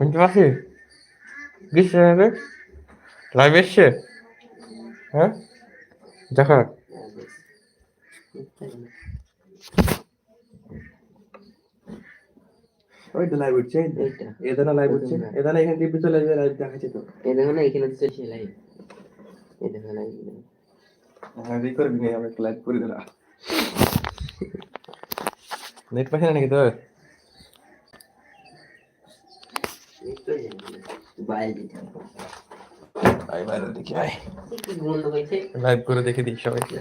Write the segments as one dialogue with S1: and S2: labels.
S1: শুনতে পাচ্ছি দিচ্ছে না লাইভ এসছে হ্যাঁ দেখা
S2: ওই তো লাইভ উঠছে
S3: এইটা
S2: এদানা লাইভ উঠছে এদানা এখানে টিপে চলে আসবে লাইভ দেখাচ্ছে তো
S3: এই দেখো না এখানে তো সে লাইভ লাইভ
S2: হ্যাঁ রে করবি না আমি লাইভ করে দিলাম নেট পাশে নাকি তোর
S3: বাইরে
S2: বাইরে দেখি লাইভ করে দেখে দিই সবাইকে।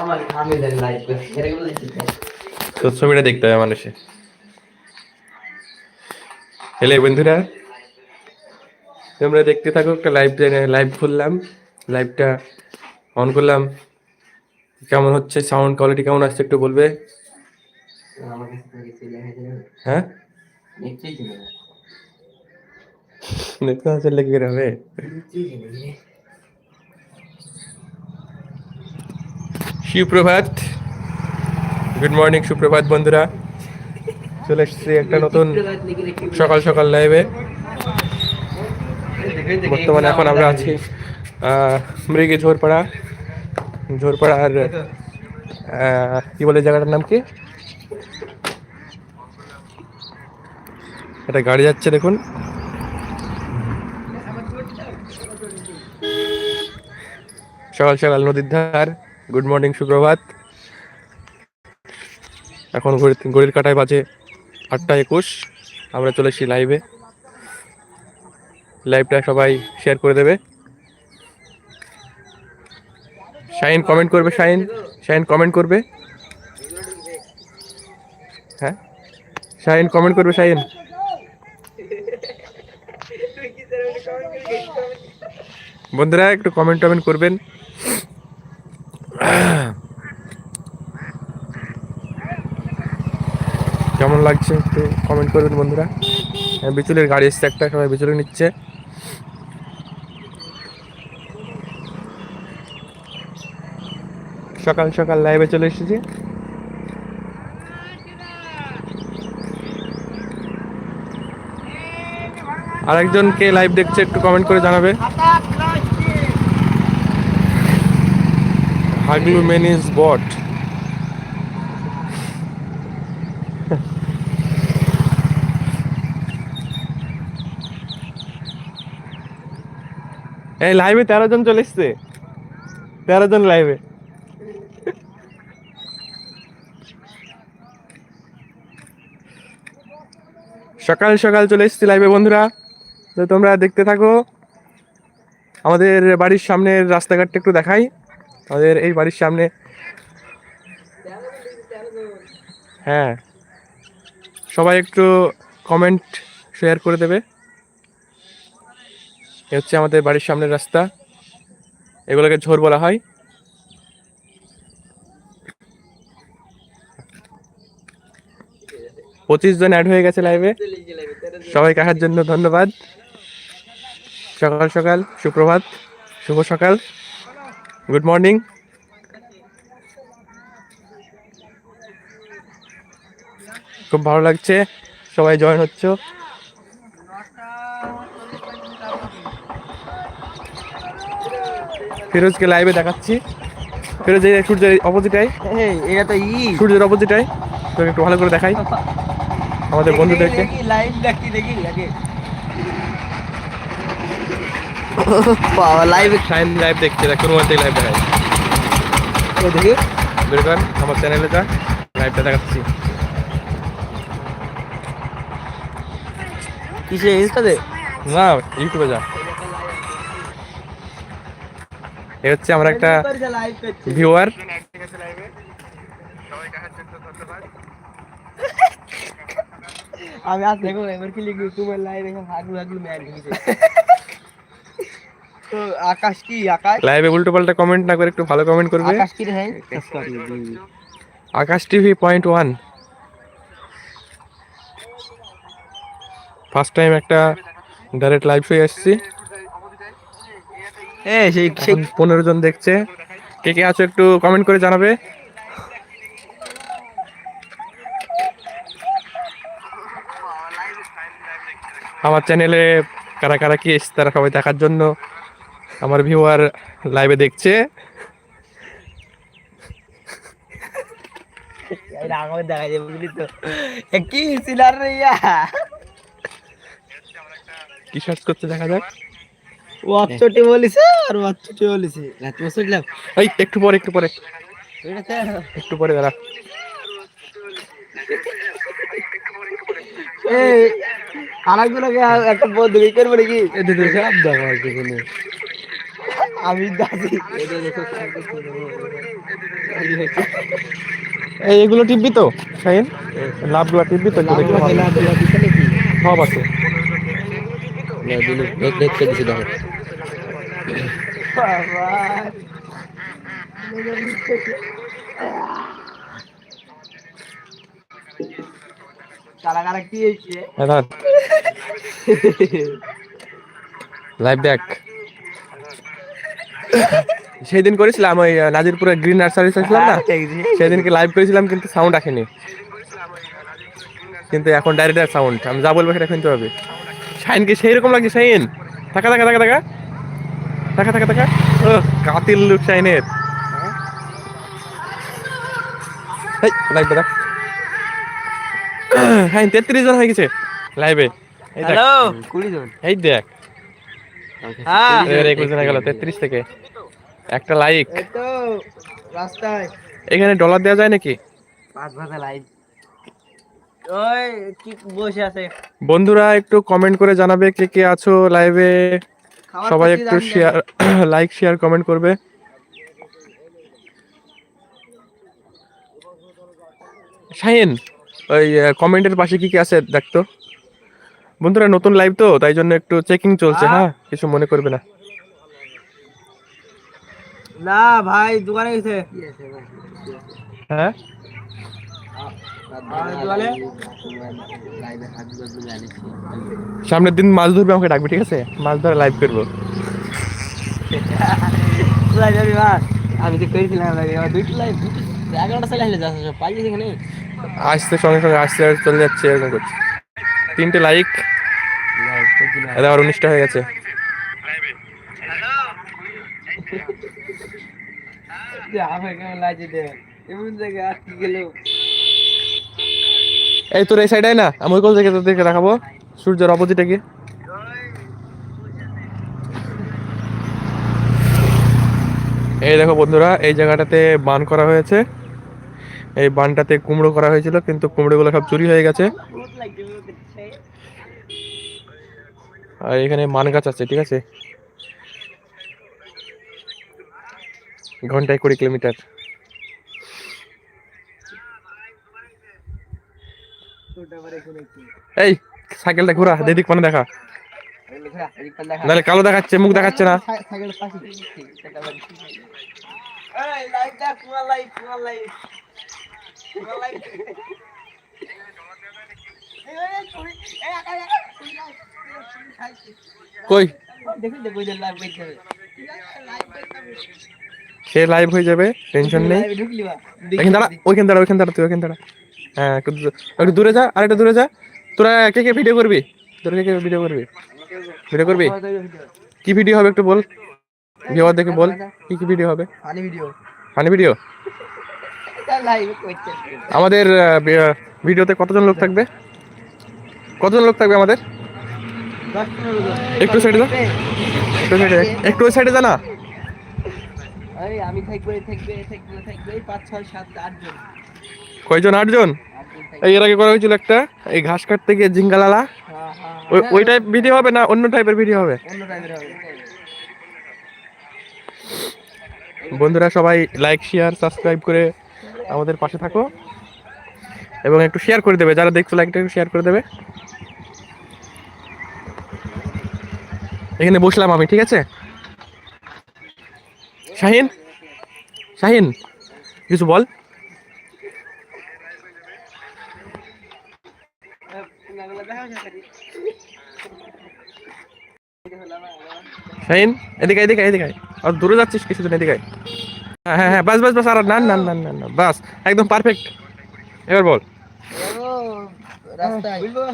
S3: আমার ঘামে দেন লাইভ করে এরকম দেখতে
S2: তোর ছবিটা দেখতে হবে মানুষে। হ্যালো বন্ধুরা তোমরা দেখতে থাকো একটা লাইভ লাইভ খুললাম। লাইভটা অন করলাম। কেমন হচ্ছে? সাউন্ড কোয়ালিটি কেমন আসছে একটু বলবে। হ্যাঁ?
S3: নিশ্চয়ই ছিল না।
S2: দেখতে হচ্ছে লেগে হবে
S3: নিশ্চয়ই ছিল না।
S2: সুপ্রভাত গুড মর্নিং সুপ্রভাত বন্ধুরা চলে এসেছি একটা নতুন
S3: চিত্ররাজ লিখে রেখে
S2: সকাল সকাল লাইভে
S3: দেখে দেখে
S2: বর্তমানে এখন আমরা আছি আহ, মৃগী ঝোরপাড়া ঝোরপাড়ার আহ, কি বলে জায়গাটার নাম কি একটা গাড়ি যাচ্ছে দেখুন। সকাল সকাল নদীর ধার গুড মর্নিং সুপ্রভাত। এখন ঘড়ি, ঘড়ির কাটায় বাজে আটটা একুশ। আমরা চলে এসেছি লাইভে লাইভটা সবাই শেয়ার করে দেবে। শাইন কমেন্ট করবে, শাইন। শাইন কমেন্ট করবে। হ্যাঁ? শাইন কমেন্ট করবে, শাইন। বন্ধুরা একটু কমেন্ট টমেন্ট করবেন। কেমন লাগছে একটু কমেন্ট করবেন বন্ধুরা। হ্যাঁ, বিচুলের গাড়ি এসছে একটা সবাই বিচুলি নিচ্ছে। সকাল সকাল লাইভে চলে এসেছি। আরেকজন কে লাইভ দেখছে, একটু কমেন্ট করে জানাবে। হাগলু মেন ইজ বট এই লাইভে তেরো জন চলে এসছে। তেরো জন লাইভে সকাল সকাল চলে এসেছি লাইভে বন্ধুরা। তো তোমরা দেখতে থাকো। আমাদের বাড়ির সামনের রাস্তাঘাটটা একটু দেখাই। আমাদের এই বাড়ির সামনে। হ্যাঁ। সবাই একটু কমেন্ট শেয়ার করে দেবে। এ হচ্ছে আমাদের বাড়ির সামনের রাস্তা। এগুলোকে ঝোর বলা হয়। পঁচিশ জন অ্যাড হয়ে গেছে লাইভে সবাইকে আসার জন্য ধন্যবাদ। সকাল সকাল সুপ্রভাত শুভ সকাল গুড মর্নিং খুব ভালো লাগছে সবাই জয়েন হচ্ছে। ফিরোজকে লাইভে দেখাচ্ছি। ফিরোজ এই সূর্যের অপোজিটাই
S3: এটা তো ই।
S2: সূর্যের অপোজিটাই তোকে একটু ভালো করে দেখাই। আমাদের বন্ধুদেরকে।
S3: লাইভ দেখি দেখি দেখি। বাবা লাইভ
S2: সাইন লাইভ দেখছে দেখ কোনো মধ্যে লাইভ দেখাই
S3: দেখি।
S2: বের কর আমার চ্যানেলে যা লাইভটা দেখাচ্ছি।
S3: কিসে ইনস্টাতে
S2: না ইউটিউবে যা। এ হচ্ছে আমরা একটা ভিউয়ার
S3: আমি আজ দেখো এবার কি লিখি তোমার লাইভ এখন হাগলু হাগলু ম্যান তো আকাশ কি আকাশ?
S2: লাইভে উল্টো পাল্টা কমেন্ট না করে একটু ভালো কমেন্ট করবে।
S3: আকাশ কি রে ভাই?
S2: Akash TV point one first time একটা ডাইরেক্ট লাইভ শো এসেছি।
S3: এ সেই সেই
S2: পনেরো জন দেখছে। কে কে আছো একটু কমেন্ট করে জানাবে। আমার চ্যানেলে কারা কারা কি এসছে তারা সবাই দেখার জন্য। আমার ভিউয়ার লাইভে দেখছে।
S3: আমাকে দেখা যাবে বুঝলি তো। কি সিলার রে ইয়া?
S2: কি সার্চ করতে দেখা যাক।
S3: ওয়াকচটি বলিছে আর ওয়াকচটি বলিছে। না তুমি শুনলাম
S2: এই একটু পরে একটু পরে। একটু পরে দাঁড়া।
S3: এই আরেকগুলোকে একটা বন্ধু কি করব নাকি? তো সব দেখো আমি দাদি
S2: এই এগুলো টিপবি তো শাহিন? লাভগুলো টিপবি তো সব আছে
S3: দেখতে দিছি দেখো কারা কারা কি হয়েছে?
S2: লাইভ দেখ সেই দিন করেছিলাম ওই নাজিরপুরে গ্রিন নার্সারি ছিলাম না? সেদিনকে লাইভ করেছিলাম কিন্তু সাউন্ড আসেনি। কিন্তু এখন ডাইরেক্ট সাউন্ড আমি যা বলব সেটা শুনতে হবে। শাইনকে সেই রকম লাগছে শাইন থাকা থাকা থাকা থাকা। থাকা থাকা থাকা। ও কাতিল লুক শাইনের লাইভ দেখ হ্যাঁ তেত্রিশ জন হয়ে গেছে লাইভে
S3: হ্যালো। কুড়ি জন।
S2: এই দেখ।
S3: হ্যাঁ
S2: একুশ হয়ে গেল তেত্রিশ থেকে। একটা লাইক
S3: এই তো রাস্তায়।
S2: এখানে ডলার দেওয়া যায় নাকি?
S3: পাঁচ ভাষা লাইভ ওই কি বসে আছে?
S2: বন্ধুরা একটু কমেন্ট করে জানাবে কে কে আছো লাইভে সবাই একটু শেয়ার লাইক শেয়ার কমেন্ট করবে। শাহিন ওই কমেন্টের পাশে কি কি আছে দেখতো? বন্ধুরা নতুন লাইভ তো তাই জন্য একটু চেকিং চলছে হ্যাঁ? কিছু মনে করবে না।
S3: না ভাই দোকানে গেছে।
S2: হ্যাঁ? সামনের দিন মাছ ধরবে আমাকে ডাকবে ঠিক আছে? মাছ ধরে লাইভ করব।
S3: আমি তো করেছিলাম লাগে আমার দুইটা লাইভ এগারোটা সালে আসলে যাচ্ছে সব পাইছিস এখানে
S2: আসতে সঙ্গে সঙ্গে আসতে আসতে চলে যাচ্ছে এরকম করছে। তিনটে লাইক আবার উনিশটা হয়ে গেছে।
S3: জায়গায়
S2: এই তোর এই সাইডে না? আমি ওই কোল থেকে তোদেরকে দেখাবো। সূর্যের অপোজিটে গিয়ে। এই দেখো বন্ধুরা এই জায়গাটাতে বান করা হয়েছে। এই বানটাতে কুমড়ো করা হয়েছিল কিন্তু কুমড়োগুলো সব চুরি হয়ে গেছে
S3: বহুত লাগছে বহুত লাগছে
S2: আর এখানে মান গাছ আছে ঠিক আছে ঘন্টায় কুড়ি কিলোমিটার এই সাইকেলটা ঘোরা দিদিক মানে দেখা নাহলে কালো দেখাচ্ছে মুখ দেখাচ্ছে না
S3: এই
S2: কই? সে লাইভ হয়ে যাবে টেনশন নেই। এখানে দাঁড়া ওইখানে দাঁড়া ওইখানে দাঁড়া তুই ওইখানে দাঁড়া। হ্যাঁ একটু দূরে- একটু দূরে যা আর একটু দূরে যা। তোরা কে কে ভিডিও করবি? তোরা কে কে ভিডিও করবি? ভিডিও করবি? কি ভিডিও হবে একটু বল? দেখে বল কি কি ভিডিও হবে?
S3: ফানি ভিডিও
S2: ফানি ভিডিও আমাদের ভিডিওতে কতজন লোক থাকবে? কতজন লোক থাকবে আমাদের?
S3: 10 15 জন
S2: একটু সাইডে যা। একটু সাইডে একটু ওই সাইডে যা না।
S3: আরে আমি থাকবে থাকবে থাকবে থাকবে 5 6 7 8 জন।
S2: কয়জন? আটজন
S3: 8 জন?
S2: এই এর আগে করা হয়েছিল একটা এই ঘাস কাটতে গিয়ে জিঙ্গালালা।
S3: হ্যাঁ হ্যাঁ
S2: ওই ওই টাইপ ভিডিও হবে না? অন্য টাইপের ভিডিও হবে?
S3: অন্য টাইপের হবে
S2: বন্ধুরা সবাই লাইক শেয়ার সাবস্ক্রাইব করে আমাদের পাশে থাকো। এবং একটু শেয়ার করে দেবে। যারা দেখছ লাইকটা একটু শেয়ার করে দেবে। এখানে বসলাম আমি, ঠিক আছে? শাহিন? শাহিন, কিছু বল। শাহিন, এদিকে এদিকে এদিকে আর দূরে যাচ্ছিস কিছুদিন এদিকে হ্যাঁ হ্যাঁ হ্যাঁ বাস বাস বাস, আর না না না না, বাস, একদম পারফেক্ট এবার বল।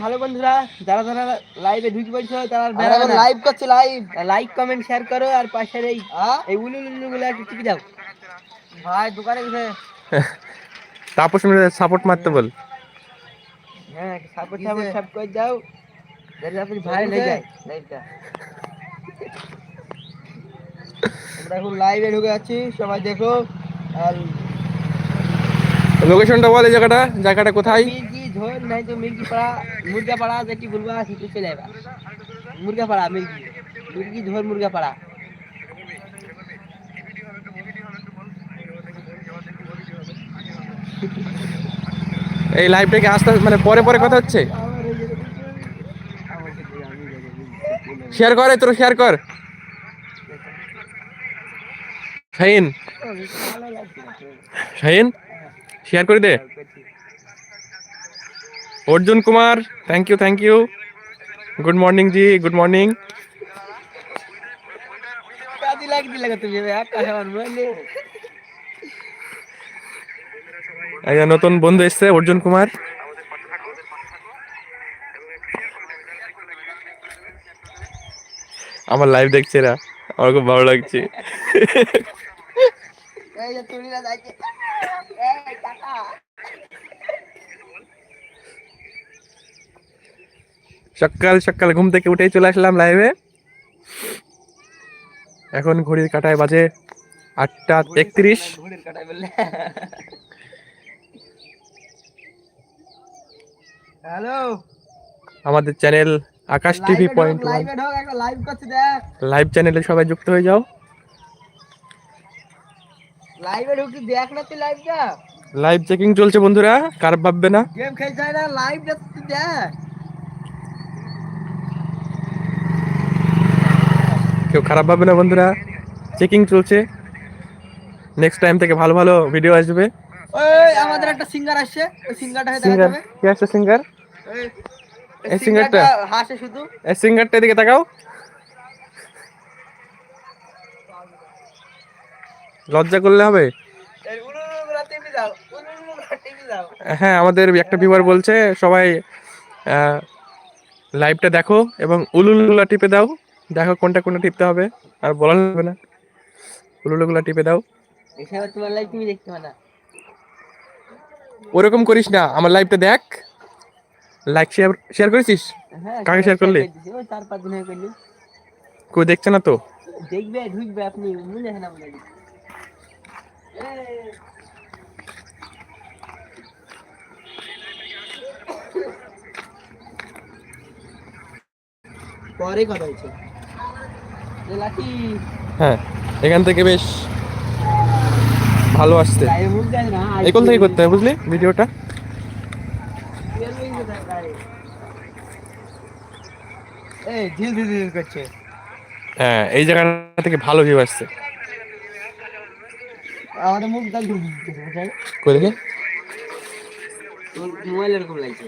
S3: হ্যালো বন্ধুরা যারা যারা লাইভে ঢুকে পড়ছো তারা লাইভ করছে লাইভ লাইক কমেন্ট শেয়ার করো আর পাশের এই এই উলু উলু গুলো একটু টিপে দাও। ভাই দোকানে গেছে।
S2: তাপস মিলে সাপোর্ট মারতে বল।
S3: হ্যাঁ সাপোর্ট সাপোর্ট সব করে দাও। যাতে আপনি ভাই লেগে যায় লাইভটা আমরা এখন লাইভে ঢুকে যাচ্ছি সবাই দেখো। আর
S2: লোকেশনটা বল এই জায়গাটা জায়গাটা কোথায়?
S3: ঝোল নাই তো মির্গি পাড়া মুরগা পাড়া যেটি বলবা সেটি চলে যাবা মুরগা পাড়া মির্গি মির্গি ঝোল মুরগা পাড়া
S2: এই লাইভটা কি আস্তে মানে পরে পরে কথা হচ্ছে। শেয়ার করে তোর শেয়ার কর। শাহিন। শাহিন শেয়ার করে দে। Arjun Kumar thank you thank you good morning ji good morning
S3: কাদি লাগ দিলে তুমি এক কথা বললে
S2: এই যে নতুন বন্ধু এসছে অর্জুন কুমার। আমার লাইভ দেখছে এরা, আমার খুব ভালো লাগছে
S3: এই যে তুলিরা যাইছে এই টাকা
S2: সকাল সকাল ঘুম থেকে উঠেই চলে আসলাম লাইভে এখন ঘড়ির কাটায় বাজে আটটা একত্রিশ।
S3: হ্যালো।
S2: আমাদের channel Akash TV point one
S3: লাইভে
S2: চ্যানেলে সবাই যুক্ত হয়ে যাও।
S3: লাইভে দেখ না তুই লাইভটা
S2: লাইভ চেকিং চলছে বন্ধুরা কার ভাববে না?
S3: গেম খেলছে না লাইভটা তুই দেখ।
S2: কেউ খারাপ ভাববে না বন্ধুরা। চেকিং চলছে। নেক্সট টাইম থেকে ভালো ভালো ভিডিও আসবে।
S3: ওই আমাদের একটা সিঙ্গার আসছে। ওই সিঙ্গারটা
S2: সিঙ্গার কে আছে সিঙ্গার
S3: এই
S2: সিঙ্গারটা?
S3: হাসে শুধু।
S2: এই সিঙ্গারটা দিকে তাকাও। লজ্জা করলে হবে? হ্যাঁ আমাদের একটা ভিউয়ার বলছে সবাই লাইভটা দেখো এবং উলুলগুলা টিপে দাও। দেখো কোনটা কোনটা টিপতে হবে আর বলা লাগবে না। উলুলগুলা টিপে দাও।
S3: এসে তোমার লাইভ তুমি দেখতে না।
S2: ওরকম করিস না আমার লাইভটা দেখ। লাইক শেয়ার শেয়ার করেছিস?
S3: হ্যাঁ
S2: কাকে শেয়ার করলি?
S3: চার পাঁচ দিন হয়ে করলি।
S2: কেউ দেখছে না তো?
S3: দেখবে ঢুকবে আপনি হয় না হয় পরে কথা হয়েছে
S2: হ্যাঁ এখান থেকে বেশ ভালো আসছে। কোন থেকে করতে হবে বুঝলি ভিডিওটা? হ্যাঁ এই জায়গাটা থেকে ভালো ভিউ আসছে।
S3: দেখে? মোবাইল এরকম লাগছে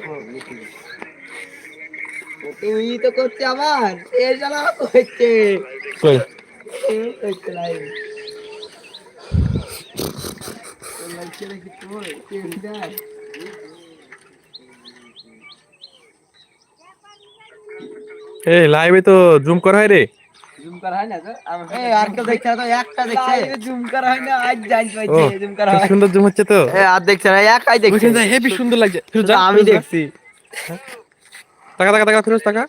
S3: তুই তো করছে আমার এ জ্বালা করছে।
S2: কই? এই লাইভে তো জুম করা হয় রে।
S3: জুম করা হয় না তো? এই আর কেউ দেখছে না তো? একটা দেখছে। জুম করা হয় না আজ জানি পাইছে জুম করা হয়।
S2: সুন্দর জুম হচ্ছে তো।
S3: এ আর দেখছে না একাই দেখছে।
S2: হেভি সুন্দর লাগছে।
S3: আমি দেখছি।
S2: তাকা তাকা তাকা ফিরোজ তাকা।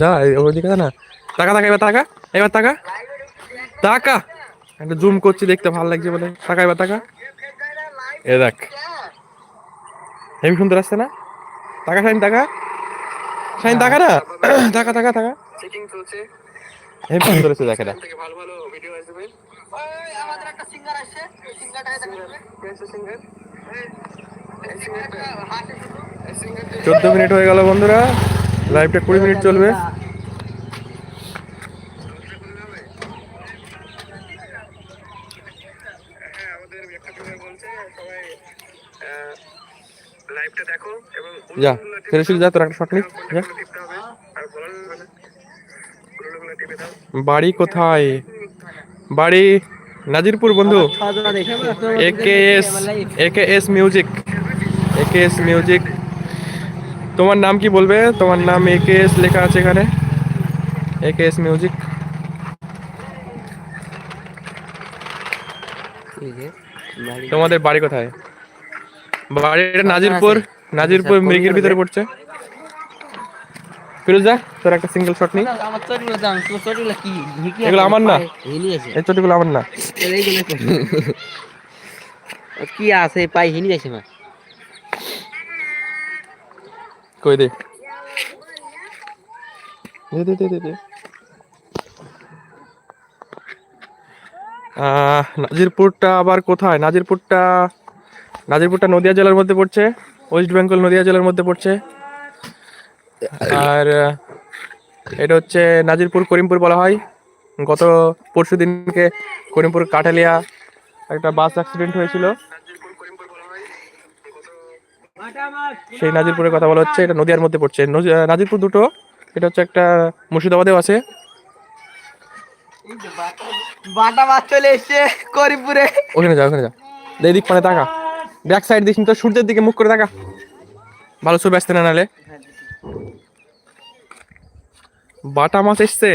S2: যা ওইদিকে না। তাকা তাকা এবার তাকা এবার তাকা। তাকা। একটা জুম করছি দেখতে ভালো লাগছে বলে। তাকা এবার তাকা। এ দেখ। হেভি সুন্দর আসছে না? টাকা সাইন টাকা সাইন টাকা না? টাকা তাকা তাকা হেভি সুন্দর আসছে দেখা চোদ্দ মিনিট হয়ে গেল বন্ধুরা লাইভটা কুড়ি মিনিট চলবে। যা, ফেরে যা, তোর একটা শট বাড়ি কোথায়? বাড়ি নাজিরপুর বন্ধু। A K S A K S music A K S music তোমার নাম কি বলবে? তোমার নাম একে এস লেখা আছে এখানে। একে এস মিউজিক তোমাদের বাড়ি কোথায়? বাড়িটা নাজিরপুর। নাজিরপুর মৃগের ভিতরে পড়ছে। ফিরোজা তোর একটা সিঙ্গেল শট নেই
S3: আমার চটিগুলো দাম তোর চটিগুলো কি?
S2: এগুলো আমার না। এই চটিগুলো আমার না।
S3: কি? আছে পাই হিনি মা।
S2: কই দে। দে দে দে দে নাজিরপুরটা আবার কোথায়? নাজিরপুরটা নাজিরপুরটা নদিয়া জেলার মধ্যে পড়ছে ওয়েস্ট বেঙ্গল নদিয়া জেলার মধ্যে পড়ছে। আর এটা হচ্ছে নাজিরপুর করিমপুর বলা হয়। গত পরশু দিনকে করিমপুর কাঠালিয়া একটা বাস অ্যাক্সিডেন্ট হয়েছিল। সেই নাজিরপুরের কথা বলা হচ্ছে এটা নদিয়ার মধ্যে পড়ছে। নাজিরপুর দুটো এটা হচ্ছে একটা মুর্শিদাবাদেও আছে।
S3: বাটা মাছ চলে এসছে করিমপুরে।
S2: ওখানে ওখানে এই দিক মানে তাকা। ব্যাক সাইড দিস তো সূর্যের দিকে মুখ করে তাকা। ভালো ছবি আসতে না নালে। বাটা মাছ এসছে।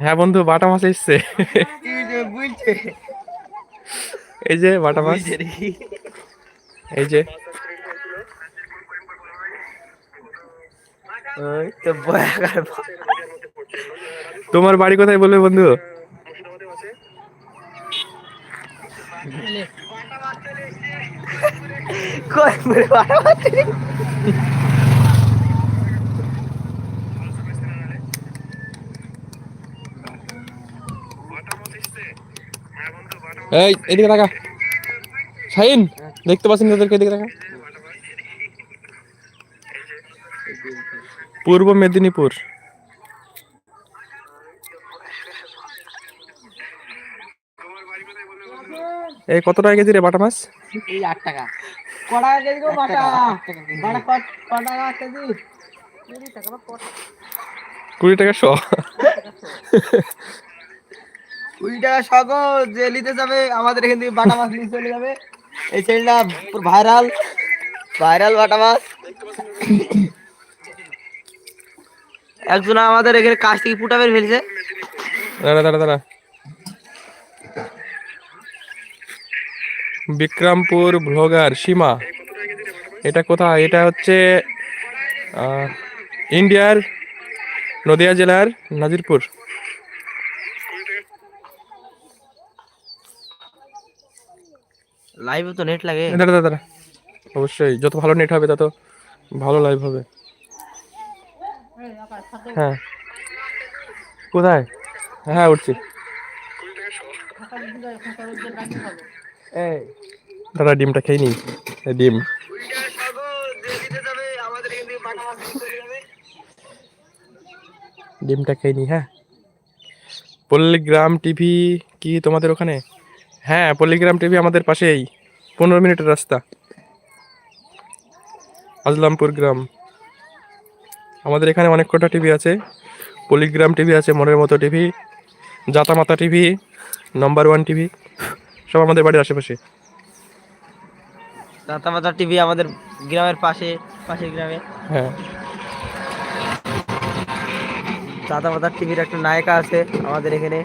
S2: হ্যাঁ বন্ধু বাটা মাছ এসছে। এই যে বাটা মাছ। এই যে। তোমার বাড়ি কোথায় বলবে বন্ধু?
S3: করিমপুরে বাটা মাছ?
S2: এই এদিকে তাকা। শাহিন দেখতে পাচ্ছেন তাদেরকে? এদিকে তাকা। পূর্ব মেদিনীপুর। এই কত টাকা কেজি রে বাটা মাছ?
S3: এই আট টাকা। কটা কেজি গো বাটা? বাটা কট কটা কেজি?
S2: কুড়ি টাকা শ।
S3: কুড়ি টাকা শখ যে নিতে যাবে, আমাদের এখান থেকে বাটা মাছ নিয়ে চলে যাবে। এই চ্যানেলটা ভাইরাল ভাইরাল বাটা মাছ। একজন আমাদের এখানে কাছ থেকে ফুটা বের ফেলছে।
S2: দাঁড়া দাঁড়া দাঁড়া। বিক্রমপুর ব্লগার সীমা, এটা কোথায়? এটা হচ্ছে ইন্ডিয়ার নদিয়া জেলার নাজিরপুর।
S3: লাইভে তো নেট লাগে।
S2: দাঁড়া দাঁড়া অবশ্যই, যত ভালো নেট হবে, তত ভালো লাইভ হবে। হ্যাঁ। কোথায়? হ্যাঁ উঠছি। দাদা ডিমটা খেয়ে নি ডিম। ডিমটা খেয়ে নি হ্যাঁ। পল্লীগ্রাম টিভি, কি তোমাদের ওখানে? হ্যাঁ পল্লিগ্রাম টিভি আমাদের পাশেই। পনেরো মিনিটের রাস্তা। আজলামপুর গ্রাম। আমাদের এখানে অনেক কটা টিভি আছে। পল্লীগ্রাম টিভি আছে মনের মতো টিভি। জাতামাতা টিভি নাম্বার ওয়ান টিভি সব আমাদের বাড়ির আশেপাশে।
S3: দাতামাতা টিভি আমাদের গ্রামের পাশে পাশের গ্রামে।
S2: হ্যাঁ।
S3: দাতামাতা টিভির একটা নায়িকা আছে আমাদের এখানে।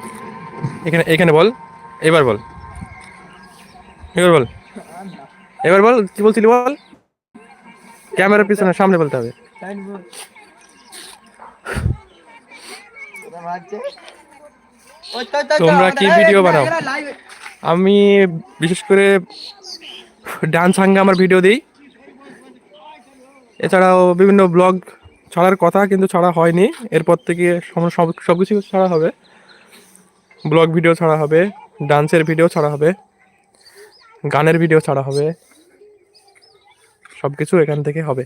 S2: এখানে এখানে বল এবার বল। এবার বল। এবার বল, কি বলছিলি বল? ক্যামেরার পিছনে, সামনে বলতে হবে। তোমরা কি ভিডিও বানাও? আমি বিশেষ করে ডান্স হাঙ্গে আমার ভিডিও দিই। এছাড়াও বিভিন্ন ব্লগ ছাড়ার কথা কিন্তু ছাড়া হয়নি। এরপর থেকে সব সব কিছু ছাড়া হবে। ব্লগ ভিডিও ছাড়া হবে, ডান্সের ভিডিও ছাড়া হবে। গানের ভিডিও ছাড়া হবে। সব কিছু এখান থেকে হবে।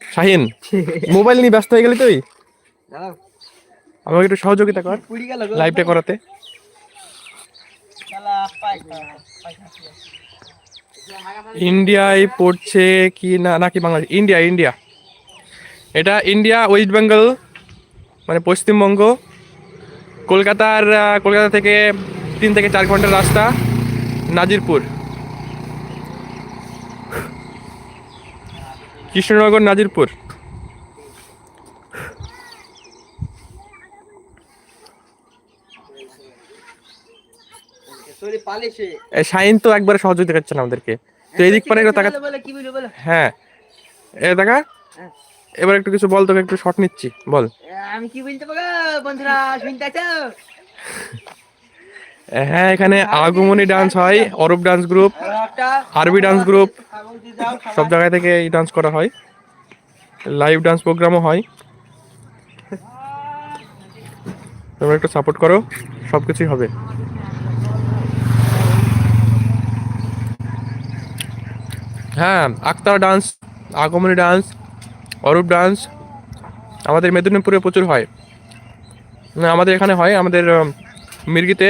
S2: শাহিন মোবাইল নিয়ে ব্যস্ত হয়ে গেলি তুই? আমাকে একটু সহযোগিতা কর লাইভটা করাতে। ইন্ডিয়ায় পড়ছে কি না নাকি বাংলাদেশ? India India. এটা ইন্ডিয়া ওয়েস্ট বেঙ্গল মানে পশ্চিমবঙ্গ কলকাতার কলকাতা থেকে তিন থেকে চার ঘণ্টার রাস্তা। নাজিরপুর। কৃষ্ণনগর নাজিরপুর। শাইন তো একবারে সহযোগিতা না আমাদেরকে। তো এই দিক পারে তাকা হ্যাঁ। এ দেখা
S3: হ্যাঁ।
S2: এবার একটু কিছু বল তোকে একটু শর্ট নিচ্ছি বল।
S3: আমি কি বলতে পারব বন্ধুরা শুনতে আছো?
S2: হ্যাঁ এখানে আগমনী ডান্স হয়, Arup dance group RB dance group সব জায়গা থেকে এই ডান্স করা হয়। লাইভ ডান্স প্রোগ্রামও হয়। তোমরা একটু সাপোর্ট করো সব কিছুই হবে। হ্যাঁ Akhtar dance Agomoni dance Arup dance আমাদের মেদিনীপুরে প্রচুর হয়। আমাদের এখানে হয়, আমাদের মির্গিতে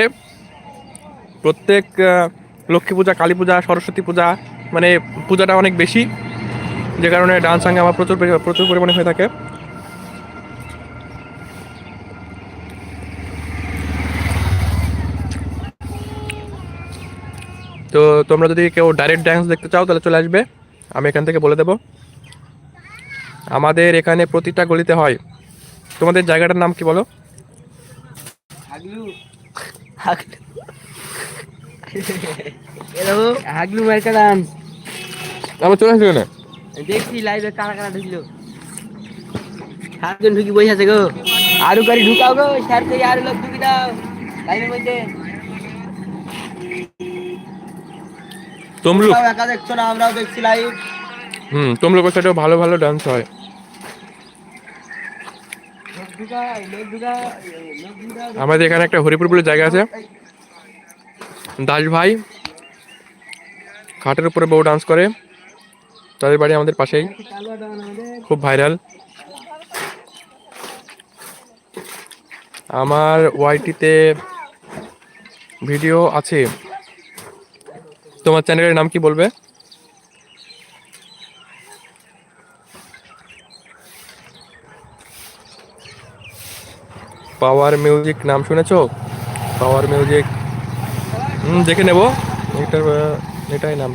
S2: প্রত্যেক লক্ষ্মী পূজা, কালী পূজা, সরস্বতী পূজা মানে পূজাটা অনেক বেশি। যে কারণে ডান্স আমার প্রচুর প্রচুর পরিমাণে হয়ে থাকে। তো তোমরা যদি কেউ ডাইরেক্ট ডান্স দেখতে চাও, তাহলে চলে আসবে। আমি এখান থেকে বলে দেব। আমাদের এখানে প্রতিটা গলিতে হয়। তোমাদের জায়গাটার নাম কি বলো?
S3: হাগলু। হাগলু এলো হাগলু মার্কা ডান্স
S2: আমার চলে আসবে না?
S3: দেখছি লাইভে কারা কারা ঢুকলো। সাতজন ঢুকি বসে আছে গো। আরও গাড়ি ঢুকাও গো করে আরও লোক ঢুকি দাও। মধ্যে।
S2: তমলুক।
S3: একা দেখছ না আমরাও দেখছি লাইভ
S2: হুম ভালো ভালো ডান্স হয়
S3: লোক ঢুকাও লোক ঢুকাও লোক ঢুকাও
S2: আমাদের এখানে একটা হরিপুর বলে জায়গা আছে। দাস ভাই খাটের উপরে বউ ডান্স করে। তাদের বাড়ি আমাদের পাশেই। খুব ভাইরাল আমার ওয়াইটিতে ভিডিও আছে। তোমার চ্যানেলের নাম কি বলবে? পাওয়ার মিউজিক নাম শুনেছো? পাওয়ার মিউজিক হুম, দেখে নেব। এটার এটাই নাম।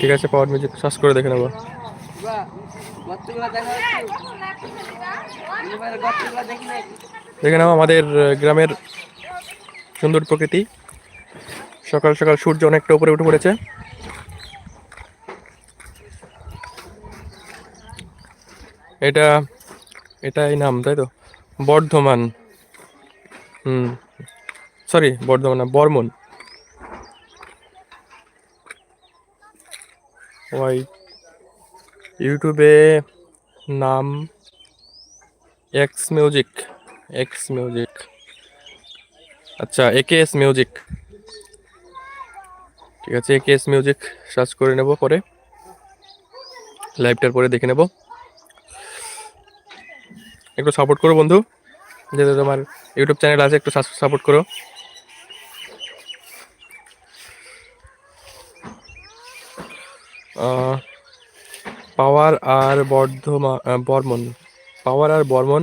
S2: ঠিক আছে পাওয়ার মিউজিক সার্চ করে দেখে নেব।
S3: দেখা যাচ্ছে এবার গর্তগুলো দেখি না
S2: দেখে নাও আমাদের গ্রামের সুন্দর প্রকৃতি। সকাল সকাল সূর্য অনেকটা উপরে উঠে পড়েছে। এটা, এটাই নাম, তাই তো? বর্ধমান। হুম সরি বর্ধমান না, বর্মন। ওয়াই, ইউটিউবে নাম এক্স মিউজিক এক্স মিউজিক আচ্ছা একে এস মিউজিক ঠিক আছে একে এস মিউজিক সার্চ করে নেব পরে। লাইভটার পরে দেখে নেব। একটু সাপোর্ট করো বন্ধু। যেহেতু তোমার ইউটিউব চ্যানেল আছে, একটু সাপোর্ট করো। পাওয়ার আর বর্ধমান বর্মন। পাওয়ার আর বর্মন,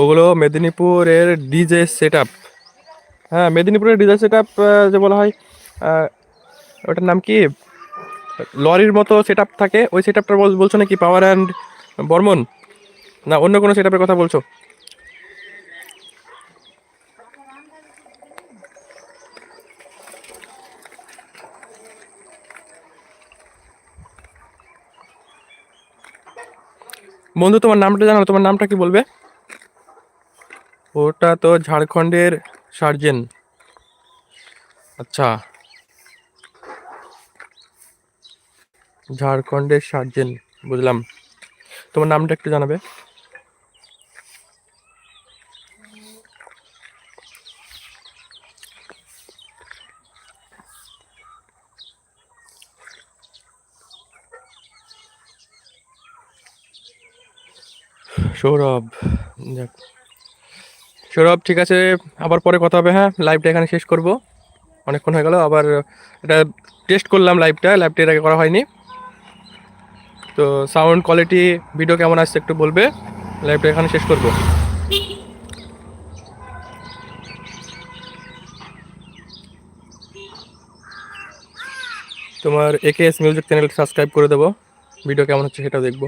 S2: ওগুলো মেদিনীপুরের ডিজে সেট আপ হ্যাঁ মেদিনীপুরের ডিজে সেট আপ যে বলা হয় ওটার নাম কি? লরির মতো সেট আপ থাকে। ওই সেট আপটা বলছো নাকি? Power and Barman? না, অন্য কোনো সেটআপের কথা বলছো? বন্ধু, তোমার নামটা জানো, তোমার নামটা কি বলবে? ওটা তো ঝাড়খণ্ডের সার্জেন। আচ্ছা। ঝাড়খণ্ডের সার্জেন, বুঝলাম। তোমার নামটা একটু জানাবে। সৌরভ, যাক। সৌরভ, ঠিক আছে, আবার পরে কথা হবে হ্যাঁ? লাইভটা এখানে শেষ করব। অনেকক্ষণ হয়ে গেল, আবার এটা টেস্ট করলাম লাইভটা লাইভটা এর আগে করা হয়নি। তো সাউন্ড কোয়ালিটি ভিডিও কেমন আসছে একটু বলবে? লাইভটা এখানে শেষ করব। তোমার একে এস মিউজিক চ্যানেল সাবস্ক্রাইব করে দেবো। ভিডিও কেমন হচ্ছে সেটাও দেখব।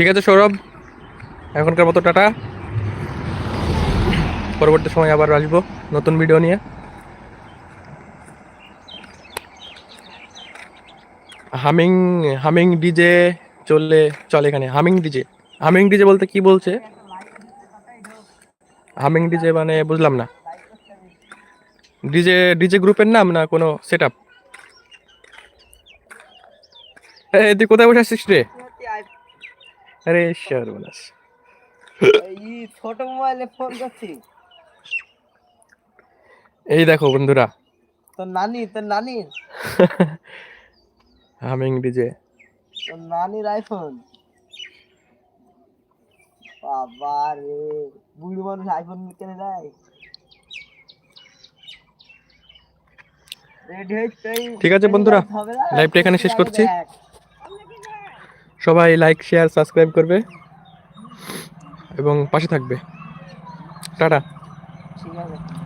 S2: ঠিক আছে, সৌরভ। এখনকার মতো টাটা। পরবর্তী সময় আবার আসব নতুন ভিডিও নিয়ে। হামিং হামিং ডিজে চললে চলে এখানে। Humming DJ. হামিং ডিজে বলতে কি বলছে? হামিং ডিজে মানে বুঝলাম না। ডিজে ডিজে গ্রুপের নাম না কোনো সেট আপ তুই কোথায় বসে আসছিস রে? আরে সর্বনাশ
S3: এই ছোট মোবাইলে ফোন করছি।
S2: এই দেখো বন্ধুরা।
S3: তোর নানি তোর নানির
S2: হামিং ডিজে
S3: তোর নানির আইফোন বাবা রে বুড়ো মানুষ আইফোন কিনে দেয়
S2: ঠিক আছে বন্ধুরা, লাইভটা এখানে শেষ করছি। সবাই লাইক শেয়ার সাবস্ক্রাইব করবে এবং পাশে থাকবে। টাটা।
S3: ঠিক আছে।